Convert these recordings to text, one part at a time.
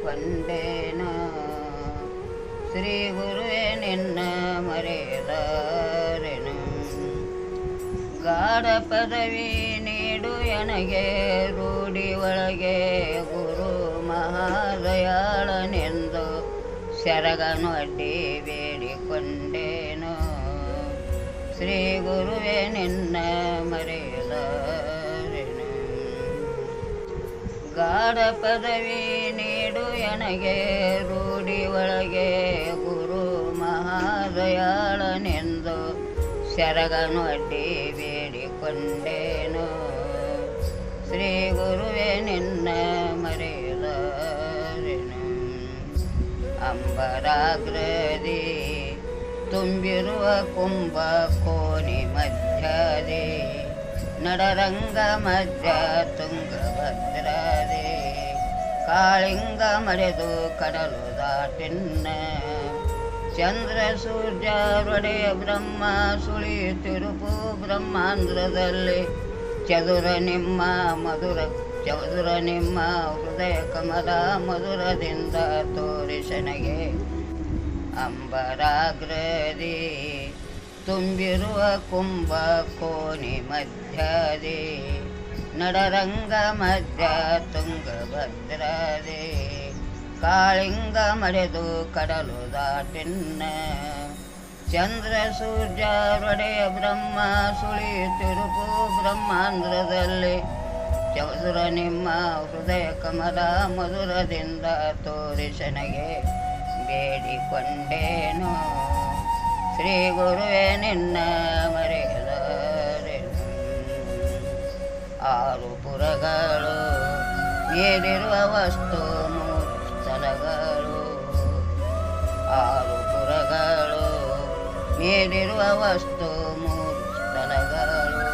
ಬೇಡಿಕೊಂಡೇನು ಶ್ರೀ ಗುರುವೇ ನಿನ್ನ ಮರೆಯಲಾರೆನು ಗಾಢ ಪದವಿ ನೀಡು ಎನಗೆ, ರೂಢಿ ಒಳಗೆ ಗುರು ಮಹಾದಯಾಳನೆಂದು ಶರಗನೊಡ್ಡಿ ಬೇಡಿಕೊಂಡೇನು. ಶ್ರೀ ಗುರುವೇ ಗಾಢ ಪದವಿ ನೀಡು ಎನಗೆ, ರೂಢಿ ಒಳಗೆ ಗುರು ಮಹಾದಯಾಳನೆಂದು ಶರಗನೊಡ್ಡಿ ಬೇಡಿಕೊಂಡೇನು. ಶ್ರೀ ಗುರುವೇ ನಿನ್ನ ಮರೆಯಲಾರೆನು ಅಂಬರಾಗ್ರದಿ ತುಂಬಿರುವ ಕುಂಭ ಕೋಣಿ ಮಧ್ಯದಿ ನಡರಂಗ ಮಧ್ಯ ತುಂಗಭದ್ರದೆ ಕಾಳಿಂಗ ಮರೆದು ಕಡಲು ದಾಟಿನ್ನ. ಚಂದ್ರ, ಸೂರ್ಯ ಒಡೆಯ ಬ್ರಹ್ಮ, ಸುಳಿ, ತಿರುಪು ಬ್ರಹ್ಮಾಂಧ್ರದಲ್ಲಿ ಚದುರ ನಿಮ್ಮ ಮಧುರ, ಚದುರ ನಿಮ್ಮ ಹೃದಯ ಕಮಲ ಮಧುರದಿಂದ ತೋರಿಸನಗೆ. ಅಂಬರಾಗ್ರದಿ ತುಂಬಿರುವ ಕುಂಭ ಕೋಣಿ ಮಧ್ಯದೆ ನಡರಂಗ ಮಧ್ಯ ತುಂಗಭದ್ರೇ ಕಾಳಿಂಗ ಮರೆದು ಕಡಲು ದಾಟಿನ್ನ. ಚಂದ್ರ ಸೂರ್ಯ ಒಡೆಯ ಬ್ರಹ್ಮ, ಸುಳಿ ತಿರುಪು ಬ್ರಹ್ಮಾಂಧ್ರದಲ್ಲಿ ಚದುರ ನಿಮ್ಮ ಹೃದಯ ಕಮಲ ಮಧುರದಿಂದ ತೋರಿಸನಗೆ ಬೇಡಿಕೊಂಡೇನು. ಶ್ರೀ ಗುರುವೇ ನಿನ್ನ ಮರೆಯಲಾರೆನು ಆರು ಪುರಗಳು ಮೇಲಿರುವ ವಸ್ತು ಸಲಗಳು ಆರು ಪುರಗಳು ಮೇಲಿರುವ ವಸ್ತು ಮೂರು ಸ್ಥಳಗಳು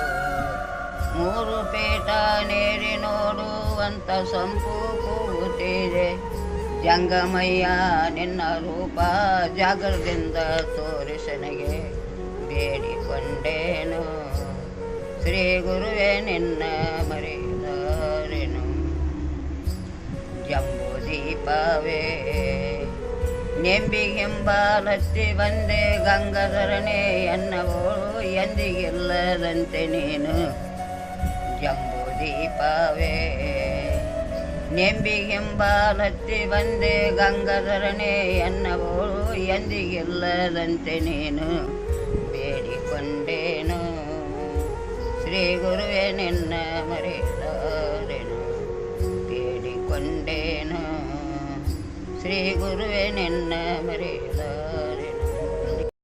ಮೂರು ಪೀಠ ನೀರಿ ನೋಡುವಂತ ಸಂಪು ಕೂತಿದೆ. ಜಂಗಮಯ್ಯ ನಿನ್ನ ರೂಪ ಜಾಗರದಿಂದ ತೋರಿಸನಿಗೆ ಬೇಡಿಕೊಂಡೇನು? ಶ್ರೀ ಗುರುವೇ ನಿನ್ನ ಮರೆಯಲಾರೆನು ಜಂಬೂ ದೀಪವೇ ನೆಂಬಿಗೆಂಬಾಲತ್ತಿ ಬಂದೆ ಗಂಗಾಧರನೇ ಎನ್ನವೋಳು ಎಂದಿಗಿಲ್ಲದಂತೆ ನೀನು ಜಂಬೂ ದೀಪವೇ ನೆಂಬಿಗೆಂಬಾಲತ್ತಿ ಬಂದೆ ಗಂಗಾಧರನೇ ಎನ್ನವೋಳು ಎಂದಿಗಿಲ್ಲದಂತೆ ನೀನು ಬೇಡಿಕೊಂಡೇನು ಶ್ರೀ ಗುರುವೇ ನಿನ್ನ ಮರೆಯಲಾರೆನು ಬೇಡಿಕೊಂಡೇನು ಶ್ರೀ ಗುರುವೇ ನಿನ್ನ ಮರೆಯಲಾರೆನು